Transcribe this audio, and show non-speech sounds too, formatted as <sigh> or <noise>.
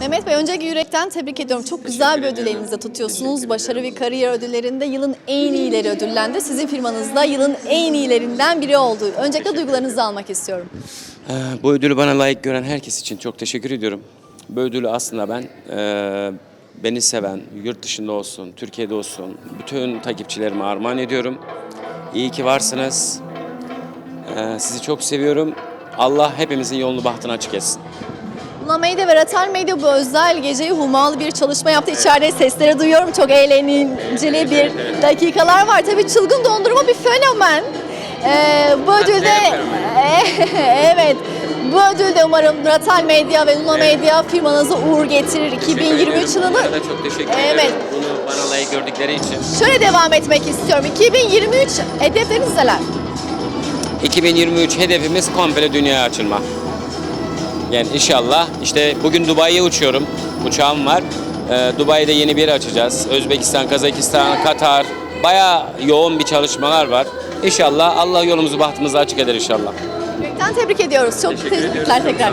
Bey öncelikle yürekten tebrik ediyorum. Çok güzel bir ödül elinizde tutuyorsunuz. Başarı ve kariyer ödüllerinde yılın en iyileri ödüllendi. Sizin firmanızda yılın en iyilerinden biri oldu. Öncelikle duygularınızı almak istiyorum. Ee, Bu ödülü bana layık gören herkes için çok teşekkür ediyorum. Bu ödülü aslında ben e, beni seven, yurt dışında olsun, Türkiye'de olsun, bütün takipçilerime armağan ediyorum. İyi ki varsınız. Ee, sizi çok seviyorum. Allah hepimizin yolunu bahtını açık etsin. Luna Medya ve Ratel Medya bu özel geceyi hummalı bir çalışma yaptı. İçeride sesleri duyuyorum. Çok eğlenceli bir dakikalar var. Tabii çılgın dondurma bir fenomen. Ee, bu ödülde <laughs> evet bu ödülde umarım Ratel Medya ve Luna Medya firmanıza uğur getirir 2023 yılını. Da çok teşekkür Evet. ederim. Bunu bana layık gördükleri için. Şöyle devam etmek istiyorum. 2023 hedefleriniz neler? 2023 hedefimiz komple dünyaya açılma. Yani inşallah işte bugün Dubai'ye uçuyorum. Uçağım var. Ee, Dubai'de yeni bir yer açacağız. Özbekistan, Kazakistan, Katar. Bayağı yoğun bir çalışmalar var. İnşallah Allah yolumuzu bahtımızı açık eder inşallah. Yürekten tebrik ediyoruz. Çok teşekkürler tekrar.